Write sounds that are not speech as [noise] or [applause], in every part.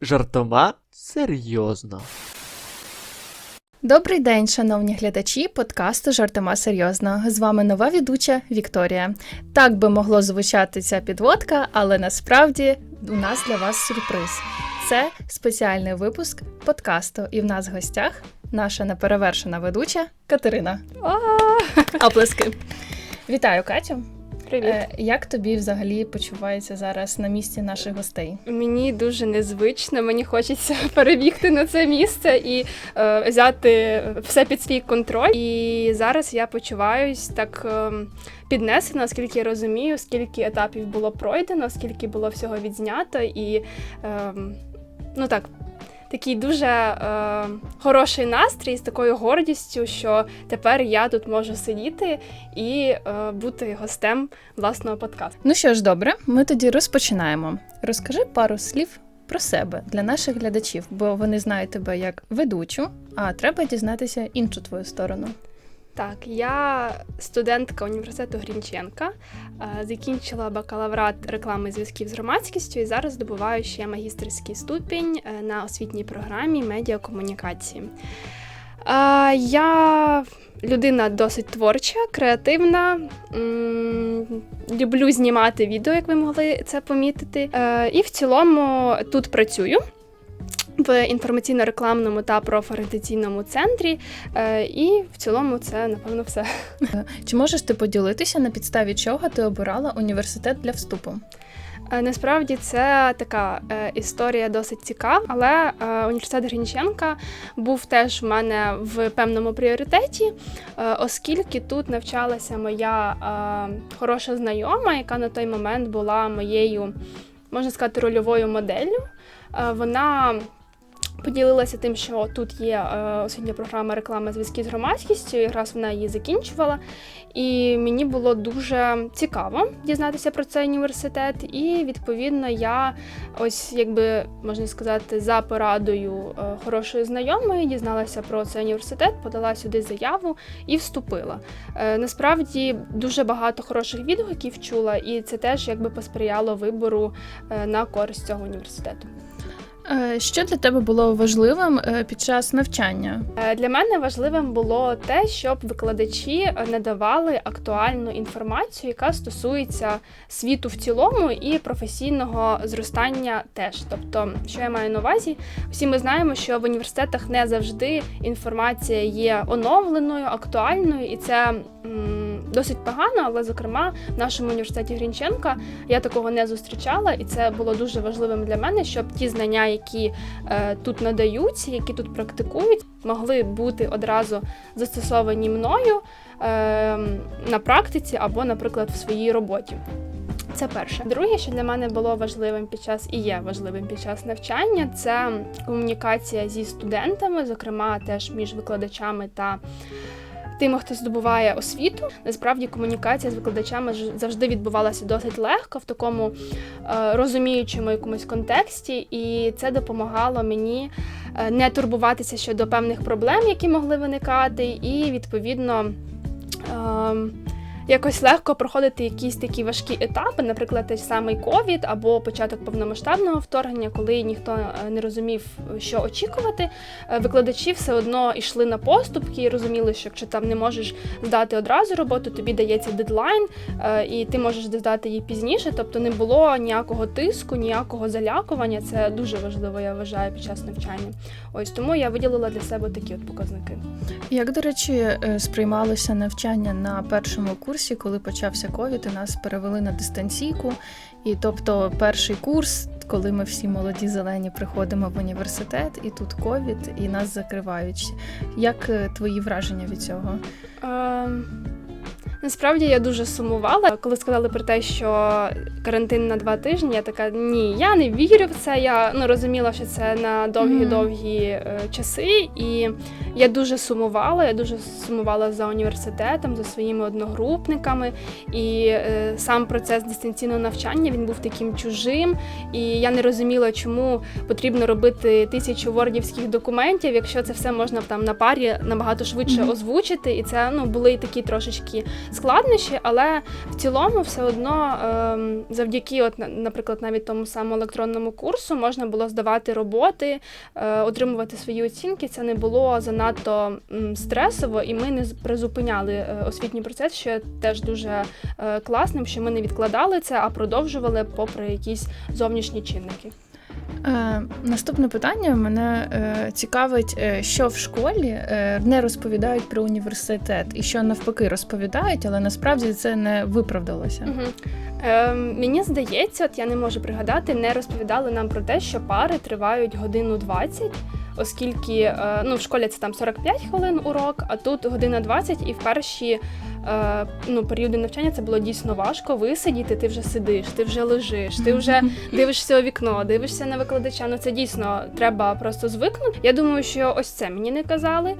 Жартома серйозно. Добрий день, шановні глядачі подкасту Жартома серйозно. З вами нова ведуча Вікторія. Так би могло звучати ця підводка, але насправді у нас для вас сюрприз. Це спеціальний випуск подкасту, і в нас в гостях наша неперевершена ведуча Катерина. Аплески. Вітаю, Катю. Привіт. Е, як тобі взагалі почувається зараз на місці наших гостей? Мені дуже незвично. Мені хочеться [laughs] перебігти на це місце і е, взяти все під свій контроль. І зараз я почуваюсь так е, піднесено, оскільки я розумію, скільки етапів було пройдено, скільки було всього відзнято, і е, ну так. Такий дуже е, хороший настрій з такою гордістю, що тепер я тут можу сидіти і е, бути гостем власного подкасту. Ну що ж, добре, ми тоді розпочинаємо. Розкажи пару слів про себе для наших глядачів, бо вони знають тебе як ведучу, а треба дізнатися іншу твою сторону. Так, я студентка університету Грінченка, е, закінчила бакалаврат реклами зв'язків з громадськістю і зараз здобуваю ще магістерський ступінь е, на освітній програмі медіакомунікації. Е, Я людина досить творча, креативна. Люблю знімати відео, як ви могли це помітити. І в цілому тут працюю в інформаційно-рекламному та профорієнтаційному центрі. Е, І в цілому це напевно все. Чи можеш ти поділитися на підставі чого ти обирала університет для вступу? Е, Насправді це така е, історія досить цікава, але університет Грінченка був теж в мене в певному пріоритеті, оскільки тут навчалася моя хороша знайома, яка на той момент була моєю, можна сказати, рольовою моделлю. Вона поділилася тим, що тут є е, освітня програма реклами зв'язки з громадськістю, якраз вона її закінчувала. І мені було дуже цікаво дізнатися про цей університет. І відповідно я, ось якби можна сказати, за порадою е, хорошої знайомої дізналася про цей університет, подала сюди заяву і вступила. Е, Насправді дуже багато хороших відгуків чула, і це теж якби посприяло вибору на користь цього університету. Е, Що для тебе було важливим е, під час навчання? Е, Для мене важливим було те, щоб викладачі надавали актуальну інформацію, яка стосується світу в цілому і професійного зростання теж. Тобто, що я маю на увазі, всі ми знаємо, що в університетах не завжди інформація є оновленою, актуальною, і це досить погано. Але, зокрема, в нашому університеті Грінченка я такого не зустрічала, і це було дуже важливим для мене, щоб ті знання, які е, тут надаються, які тут практикують, могли бути одразу застосовані мною е, на практиці або, наприклад, в своїй роботі. Це перше. Друге, що для мене було важливим під час і є важливим під час навчання, це комунікація зі студентами, зокрема теж між викладачами та тими, хто здобуває освіту. Насправді комунікація з викладачами завжди відбувалася досить легко в такому е, розуміючому якомусь контексті, і це допомагало мені е, не турбуватися щодо певних проблем, які могли виникати, і відповідно. Якось легко проходити якісь такі важкі етапи, наприклад, той самий ковід або початок повномасштабного вторгнення, коли ніхто е, не розумів, що очікувати. Е, Викладачі все одно йшли на поступки і розуміли, що якщо там не можеш здати одразу роботу, тобі дається дедлайн, е, і ти можеш здати її пізніше. Тобто не було ніякого тиску, ніякого залякування. Це дуже важливо, я вважаю, під час навчання. Ось тому я виділила для себе такі от показники. Як, до речі, сприймалося навчання на першому курсі, коли почався ковід, і нас перевели на дистанційку. І тобто перший курс, коли ми всі молоді зелені приходимо в університет, і тут ковід, і нас закривають. Як е, твої враження від цього? Ем, Насправді я дуже сумувала, коли сказали про те, що карантин на два тижні. Я така ні, я не вірю в це. Я ну розуміла, що це на довгі-довгі е, часи, і я дуже сумувала. Я дуже сумувала за університетом, за своїми одногрупниками. І е, сам процес дистанційного навчання він був таким чужим. І я не розуміла, чому потрібно робити тисячу вордівських документів, якщо це все можна там на парі набагато швидше озвучити. І це ну були такі трошечки складнощі, але в цілому все одно ем, завдяки, от, наприклад, навіть тому самому електронному курсу можна було здавати роботи, е, отримувати свої оцінки. Це не було занадто м, стресово, і ми не призупиняли е, освітній процес, що є теж дуже е, класним, що ми не відкладали це, а продовжували попри якісь зовнішні чинники. Е, наступне питання мене е, цікавить, е, що в школі е, не розповідають про університет, і що навпаки розповідають, але насправді це не виправдалося. Угу. Е, мені здається, от я не можу пригадати, не розповідали нам про те, що пари тривають годину 20, оскільки е, ну, в школі це там 45 хвилин урок, а тут година 20, і в перші е, ну, періоди навчання це було дійсно важко висидіти, ти вже сидиш, ти вже лежиш, ти вже [laughs] дивишся у вікно, дивишся на викладача. Ну це дійсно треба просто звикнути. Я думаю, що ось це мені не казали.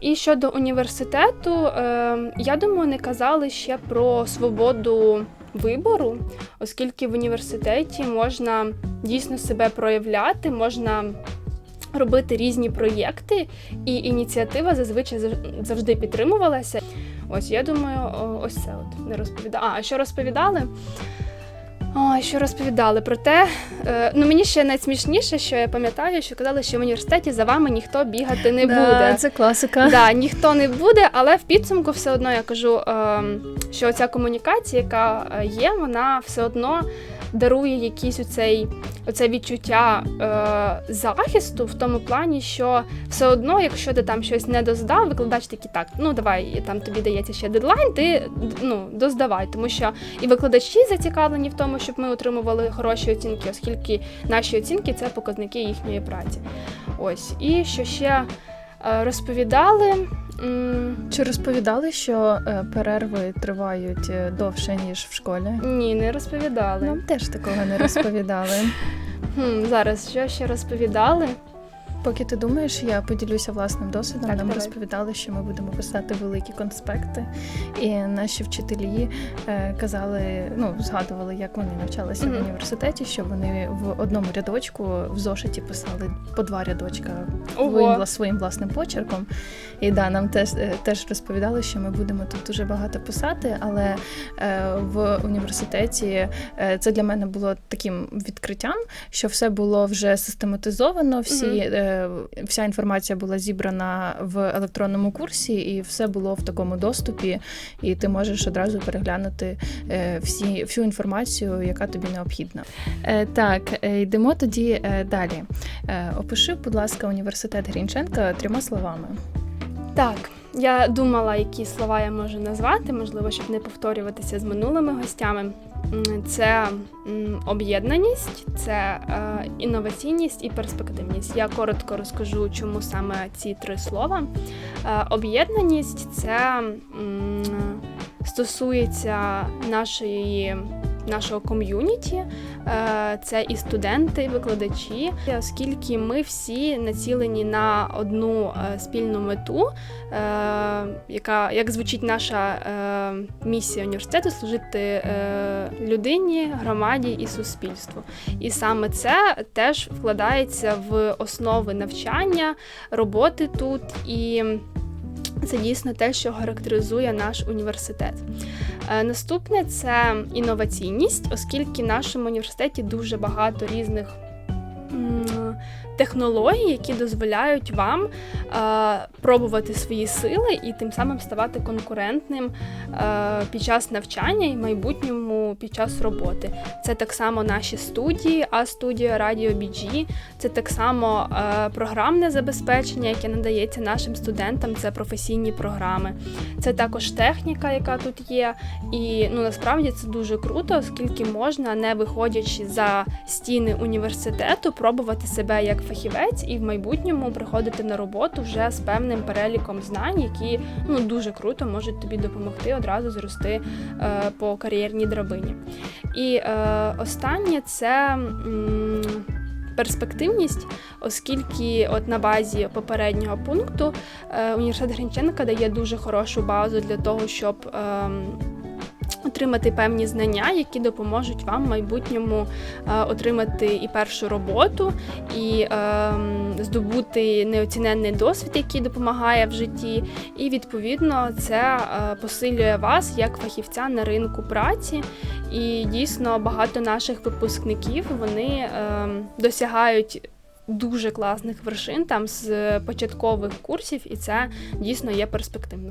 І щодо університету, е, я думаю, не казали ще про свободу вибору, оскільки в університеті можна дійсно себе проявляти, можна робити різні проєкти, і ініціатива зазвичай зав- завжди підтримувалася. Ось я думаю, ось це от не розповідали. А, а що розповідали? Ой, що розповідали про те, е, ну мені ще найсмішніше, що я пам'ятаю, що казали, що в університеті за вами ніхто бігати не Да, буде. Це класика. Да, ніхто не буде, але в підсумку все одно я кажу, ем, що ця комунікація, яка е, є, вона все одно дарує якийсь оцей, оце відчуття е, захисту в тому плані, що все одно, якщо ти там щось не доздав, викладач такий так, ну давай там тобі дається ще дедлайн, ти ну доздавай, тому що і викладачі зацікавлені в тому, щоб ми отримували хороші оцінки, оскільки наші оцінки це показники їхньої праці. Ось і що ще е, розповідали. Чи розповідали, що е, перерви тривають е, довше ніж в школі? Ні, не розповідали. Нам теж такого не розповідали. [laughs] Хм, зараз що ще розповідали? Поки ти думаєш, я поділюся власним досвідом. Так, Нам давай. розповідали, що ми будемо писати великі конспекти, і наші вчителі е, казали, ну згадували, як вони навчалися Мгм. в університеті, що вони в одному рядочку в зошиті писали по два рядочка Ого. своїм, своїм власним почерком. І да, нам теж, е, теж розповідали, що ми будемо тут дуже багато писати, але е, в університеті е, це для мене було таким відкриттям, що все було вже систематизовано, всі, Мгм. Е, вся інформація була зібрана в електронному курсі, і все було в такому доступі, і ти можеш одразу переглянути е, всі, всю інформацію, яка тобі необхідна. Е, Так, йдемо тоді далі. Опиши, будь ласка, університет Грінченка трьома словами. Так, я думала, які слова я можу назвати, можливо, щоб не повторюватися з минулими гостями. Це об'єднаність, це е, інноваційність і перспективність. Я коротко розкажу, чому саме ці три слова. Е, об'єднаність це стосується нашої. Нашого ком'юніті, Е, це і студенти, і викладачі, оскільки ми всі націлені на одну е, спільну мету, е, яка як звучить наша місія університету служити людині, громаді і суспільству. І саме це теж вкладається в основи навчання, роботи тут і. Це дійсно те, що характеризує наш університет. Е, Наступне це інноваційність, оскільки в нашому університеті дуже багато різних технологій, які дозволяють вам е, пробувати свої сили і тим самим ставати конкурентним е, під час навчання і майбутньому під час роботи. Це так само наші студії, а студія Радіо BG, це так само е, програмне забезпечення, яке надається нашим студентам. Це професійні програми. Це також техніка, яка тут є. І ну насправді це дуже круто, оскільки можна, не виходячи за стіни університету, пробувати себе як фахівець і в майбутньому приходити на роботу вже з певним переліком знань, які ну дуже круто можуть тобі допомогти одразу зрости е, по кар'єрній драбині. І е, останнє це. Перспективність, оскільки от на базі попереднього пункту е, університет Гринченка дає дуже хорошу базу для того, щоб ем, отримати певні знання, які допоможуть вам в майбутньому е, отримати і першу роботу, і ем, здобути неоціненний досвід, який допомагає в житті. І відповідно це е, посилює вас як фахівця на ринку праці. І дійсно багато наших випускників вони ем, досягають. Дуже класних вершин там з початкових курсів, і це дійсно є перспективно.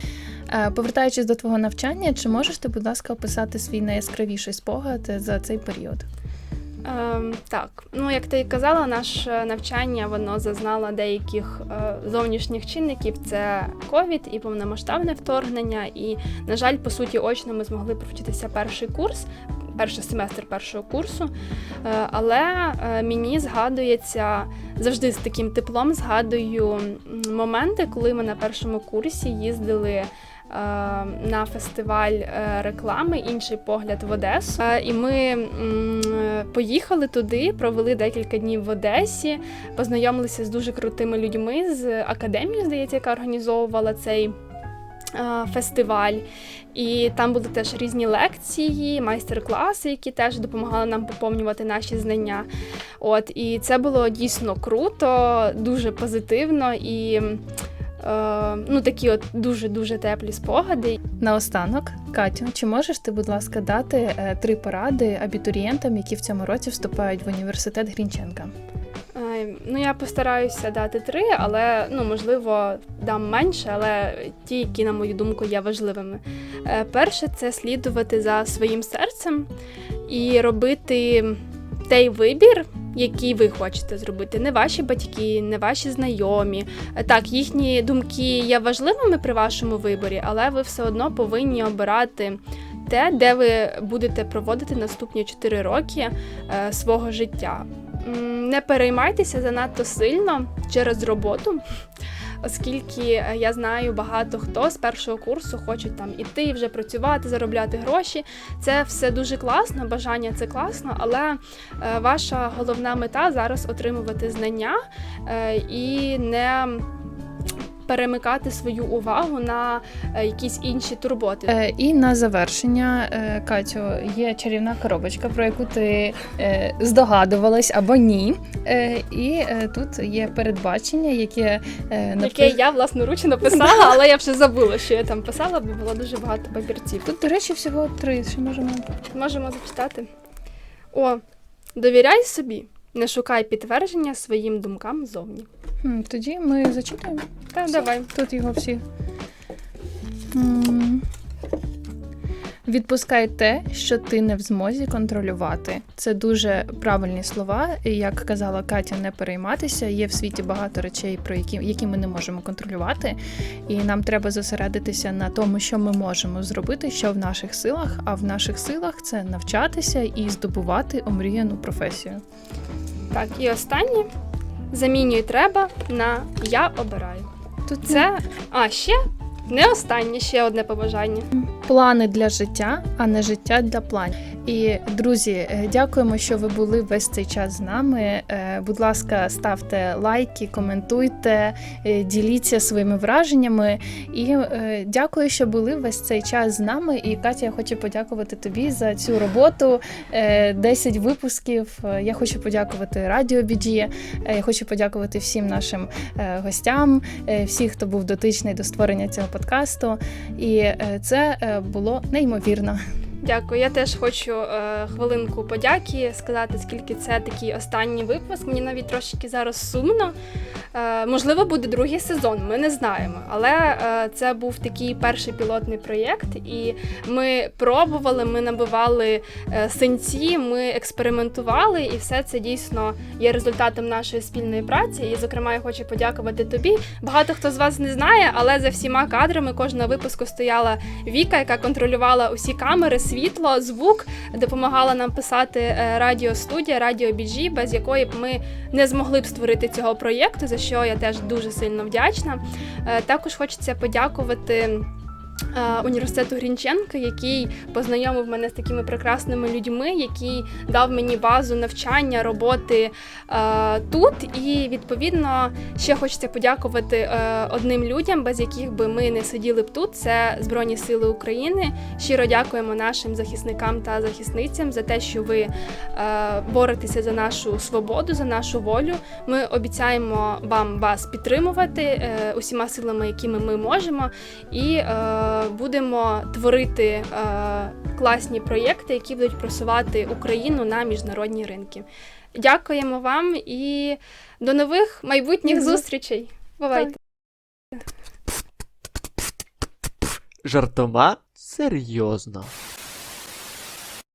Е, Повертаючись до твого навчання, чи можеш ти, будь ласка, описати свій найяскравіший спогад за цей період? Ем, так, ну як ти і казала, наше навчання воно зазнало деяких е, зовнішніх чинників: це ковід і повномасштабне вторгнення. І, на жаль, по суті, очно ми змогли провчитися перший курс, перший семестр першого курсу. Е, але е, мені згадується завжди з таким теплом згадую моменти, коли ми на першому курсі їздили на фестиваль е, реклами Інший погляд в Одесу. Е, І ми е, поїхали туди, провели декілька днів в Одесі, познайомилися з дуже крутими людьми з академії, здається, яка організовувала цей. е, Фестиваль, і там були теж різні лекції, майстер-класи, які теж допомагали нам поповнювати наші знання. От і це було дійсно круто, дуже позитивно і е, ну такі от дуже дуже теплі спогади. Наостанок, Катю, чи можеш ти, будь ласка, дати е, три поради абітурієнтам, які в цьому році вступають в університет Грінченка? Е, Ну, я постараюся дати три, але ну можливо дам менше, але ті, які, на мою думку, є важливими. Е, Перше це слідувати за своїм серцем і робити той вибір, який ви хочете зробити. Не ваші батьки, не ваші знайомі. Так, їхні думки є важливими при вашому виборі, але ви все одно повинні обирати. Те, де ви будете проводити наступні 4 роки е, свого життя. Не переймайтеся занадто сильно через роботу, оскільки е, я знаю багато хто з першого курсу хочуть там іти, вже працювати, заробляти гроші. Це все дуже класно, бажання це класно, але е, ваша головна мета зараз отримувати знання е, і не перемикати свою увагу на е, якісь інші турботи. Е, і на завершення, е, Катю, є чарівна коробочка, про яку ти здогадувалась або ні. І тут є передбачення, яке Яке я власноруч написала, [laughs] але я вже забула, що я там писала, бо було дуже багато папірців. Тут, до речі, всього три. Що можемо Можемо зачитати. О, довіряй собі, не шукай підтвердження своїм думкам зовні. Тоді ми зачитуємо. Та Все. давай. Тут його всі. М. Відпускай те, що ти не в змозі контролювати. Це дуже правильні слова. І як казала Катя, не перейматися. Є в світі багато речей, про які, які ми не можемо контролювати. І нам треба зосередитися на тому, що ми можемо зробити, що в наших силах. А в наших силах це навчатися і здобувати омріяну професію. Так, і останнє. Замінюй треба на я обираю. Тут Це. А, ще не останнє, ще одне побажання. Плани для життя, а не життя для планів. І друзі, е, дякуємо, що ви були весь цей час з нами. Е, Будь ласка, ставте лайки, коментуйте, е, діліться своїми враженнями. І дякую, що були весь цей час з нами. І Катя, я хочу подякувати тобі за цю роботу. Е, 10 випусків. Я хочу подякувати Радіо. Е, Я хочу подякувати всім нашим гостям, всіх, хто був дотичний до створення цього подкасту. І це було неймовірно. Дякую. Я теж хочу е, хвилинку подяки сказати, скільки це такий останній випуск. Мені навіть трошки зараз сумно. Е, можливо, буде другий сезон, ми не знаємо. Але е, це був такий перший пілотний проєкт, і ми пробували, ми набивали е, синці, ми експериментували, і все це дійсно є результатом нашої спільної праці. І, зокрема, я хочу подякувати тобі. Багато хто з вас не знає, але за всіма кадрами кожного випуску стояла Віка, яка контролювала усі камери, світло, звук, допомагала нам писати радіостудія, радіо Біджі, без якої б ми не змогли б створити цього проєкту, за що я теж дуже сильно вдячна. Е, Також хочеться подякувати. Е, університету Грінченка, який познайомив мене з такими прекрасними людьми, який дав мені базу навчання, роботи е, тут. І відповідно ще хочеться подякувати е, одним людям, без яких би ми не сиділи б тут. Це Збройні Сили України. Щиро дякуємо нашим захисникам та захисницям за те, що ви боретеся за нашу свободу, за нашу волю. Ми обіцяємо вам вас підтримувати усіма силами, якими ми можемо, і будемо творити е, класні проєкти, які будуть просувати Україну на міжнародні ринки. Дякуємо вам і до нових майбутніх зустрічей. Бувайте! Жартома серйозно.